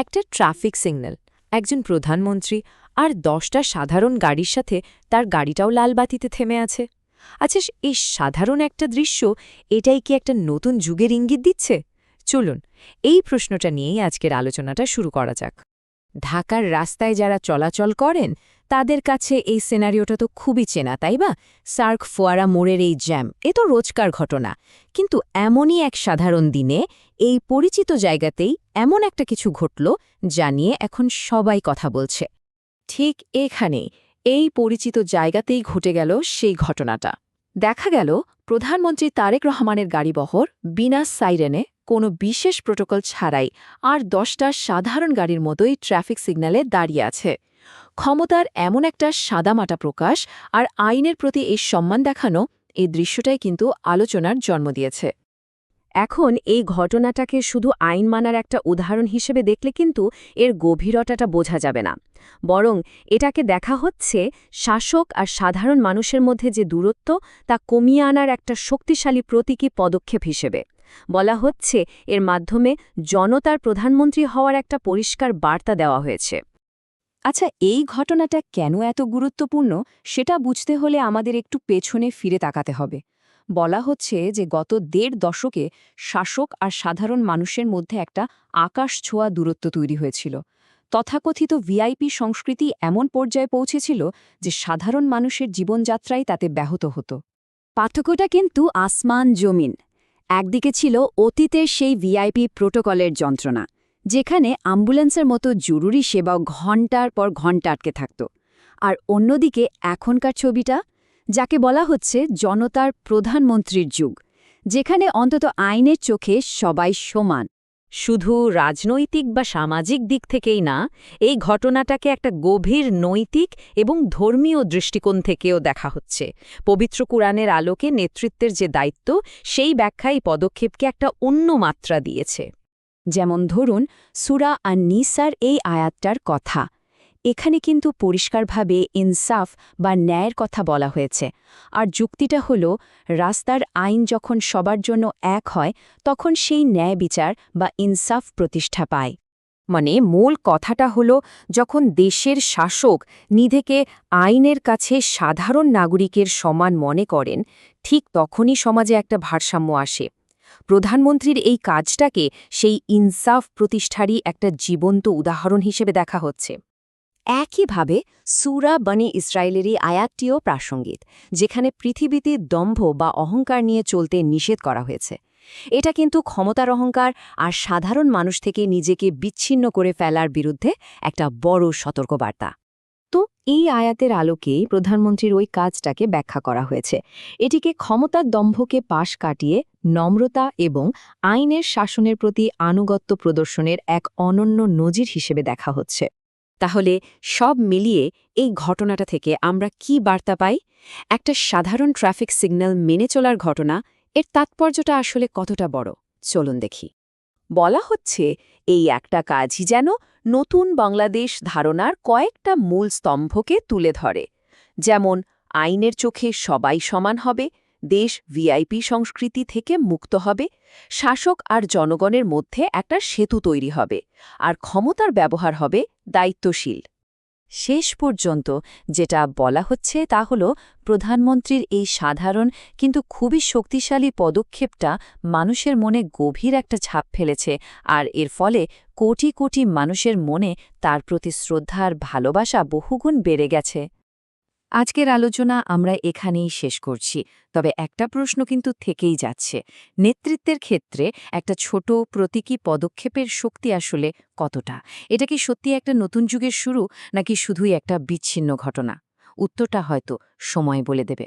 একটা traffic signal, একজন প্রধানমন্ত্রী আর দশটা সাধারণ গাড়ির সাথে তার গাড়িটাও লালবাতিতে থেমে আছে। আচ্ছা এই সাধারণ একটা দৃশ্য, এটাই কি একটা নতুন যুগের ইঙ্গিত দিচ্ছে? চলুন, এই প্রশ্নটা নিয়েই আজকের আলোচনাটা শুরু করা যাক। ঢাকার রাস্তায় যারা চলাচল করেন তাদের কাছে এই সিনারিওটা তো খুবই চেনা, তাই বা? সার্ক ফোয়ারা মোড়ের এই জ্যাম, এ তো রোজকার ঘটনা। কিন্তু এমনই এক সাধারণ দিনে এই পরিচিত জায়গাতেই এমন একটা কিছু ঘটল যা নিয়ে এখন সবাই কথা বলছে। ঠিক এখানে এই পরিচিত জায়গাতেই ঘটে গেল সেই ঘটনাটা। দেখা গেল, প্রধানমন্ত্রী তারেক রহমানের গাড়িবহর বিনা সাইরেনে কোনো বিশেষ প্রোটোকল ছাড়াই আর দশটা সাধারণ গাড়ির মতোই ট্রাফিক সিগন্যালে দাঁড়িয়ে আছে। ক্ষমতার এমন একটা সাদামাটা প্রকাশ আর আইনের প্রতি এই সম্মান দেখানো এই দৃশ্যটাই কিন্তু আলোচনার জন্ম দিয়েছে। এখন এই ঘটনাটাকে শুধু আইন মানার একটা উদাহরণ হিসেবে দেখলে কিন্তু এর গভীরতাটা বোঝা যাবে না। বরং এটাকে দেখা হচ্ছে শাসক আর সাধারণ মানুষের মধ্যে যে দূরত্ব, তা কমিয়ে আনার একটা শক্তিশালী প্রতীকী পদক্ষেপ হিসেবে। বলা হচ্ছে এর মাধ্যমে জনতার প্রধানমন্ত্রী হওয়ার একটা পরিষ্কার বার্তা দেওয়া হয়েছে। আচ্ছা এই ঘটনাটা কেন এত গুরুত্বপূর্ণ সেটা বুঝতে হলে আমাদের একটু পেছনে ফিরে তাকাতে হবে। বলা হচ্ছে যে গত দেড় দশকে শাসক আর সাধারণ মানুষের মধ্যে একটা আকাশ ছোঁয়া দূরত্ব তৈরি হয়েছিল। তথাকথিত ভিআইপি সংস্কৃতি এমন পর্যায়ে পৌঁছেছিল যে সাধারণ মানুষের জীবনযাত্রাই তাতে ব্যাহত হতো। পার্থক্যটা কিন্তু আসমান জমিন একদিকে ছিল অতীতের সেই ভিআইপি প্রোটোকলের যন্ত্রণা। যেখানে অ্যাম্বুলেন্সের মতো জরুরি সেবাও ঘণ্টার পর ঘণ্টা আটকে থাকত। আর অন্যদিকে এখনকার ছবিটা, যাকে বলা হচ্ছে জনতার প্রধানমন্ত্রীর যুগ, যেখানে অন্তত আইনের চোখে সবাই সমান। শুধু রাজনৈতিক বা সামাজিক দিক থেকেই না, এই ঘটনাটাকে একটা গভীর নৈতিক এবং ধর্মীয় দৃষ্টিকোণ থেকেও দেখা হচ্ছে। পবিত্র কুরআনের আলোকে নেতৃত্বের যে দায়িত্ব, সেই ব্যাখ্যাই পদক্ষেপকে একটা অন্য মাত্রা দিয়েছে। যেমন ধরুন, সুরা আর নিসার এই আয়াতটার কথা। এখানে কিন্তু পরিষ্কারভাবে ইনসাফ বা ন্যায়ের কথা বলা হয়েছে। আর যুক্তিটা হল, রাস্তার আইন যখন সবার জন্য এক হয়, তখন সেই ন্যায় বিচার বা ইনসাফ প্রতিষ্ঠা পায়। মানে মূল কথাটা হল, যখন দেশের শাসক নিধেকে আইনের কাছে সাধারণ নাগরিকের সমান মনে করেন, ঠিক তখনই সমাজে একটা ভারসাম্য আসে। প্রধানমন্ত্রীর এই কাজটাকে সেই ইনসাফ প্রতিষ্ঠারই একটা জীবন্ত উদাহরণ হিসেবে দেখা হচ্ছে। একইভাবে সুরা বনি ইসরায়েলেরই আয়াতটিও প্রাসঙ্গিক, যেখানে পৃথিবীতে দম্ভ বা অহংকার নিয়ে চলতে নিষেধ করা হয়েছে। এটা কিন্তু ক্ষমতার অহংকার আর সাধারণ মানুষ থেকে নিজেকে বিচ্ছিন্ন করে ফেলার বিরুদ্ধে একটা বড় সতর্কবার্তা। তো এই আয়াতের আলোকেই প্রধানমন্ত্রীর ওই কাজটাকে ব্যাখ্যা করা হয়েছে। এটিকে ক্ষমতার দম্ভকে পাশ কাটিয়ে নম্রতা এবং আইনের শাসনের প্রতি আনুগত্য প্রদর্শনের এক অনন্য নজির হিসেবে দেখা হচ্ছে। তাহলে সব মিলিয়ে এই ঘটনাটা থেকে আমরা কি বার্তা পাই? একটা সাধারণ ট্রাফিক সিগন্যাল মেনে চলার ঘটনা, এর তাৎপর্যটা আসলে কতটা বড়? চলুন দেখি। বলা হচ্ছে, এই একটা কাজই যেন নতুন বাংলাদেশ ধারণার কয়েকটা মূল স্তম্ভকে তুলে ধরে। যেমন, আইনের চোখে সবাই সমান হবে, দেশ ভিআইপি সংস্কৃতি থেকে মুক্ত হবে, শাসক আর জনগণের মধ্যে একটা সেতু তৈরি হবে, আর ক্ষমতার ব্যবহার হবে দায়িত্বশীল। শেষ পর্যন্ত যেটা বলা হচ্ছে তা হল প্রধানমন্ত্রীর এই সাধারণ কিন্তু খুবই শক্তিশালী পদক্ষেপটা মানুষের মনে গভীর একটা ছাপ ফেলেছে আর এর ফলে কোটি কোটি মানুষের মনে তার প্রতি শ্রদ্ধা আর ভালোবাসা বহুগুণ বেড়ে গেছে। আজকের আলোচনা আমরা এখানেই শেষ করছি, তবে একটা প্রশ্ন কিন্তু থেকেই যাচ্ছে। নেতৃত্বের ক্ষেত্রে একটা ছোট প্রতীকী পদক্ষেপের শক্তি আসলে কতটা? এটা কি সত্যি একটা নতুন যুগের শুরু, নাকি শুধুই একটা বিচ্ছিন্ন ঘটনা? উত্তরটা হয়তো সময় বলে দেবে।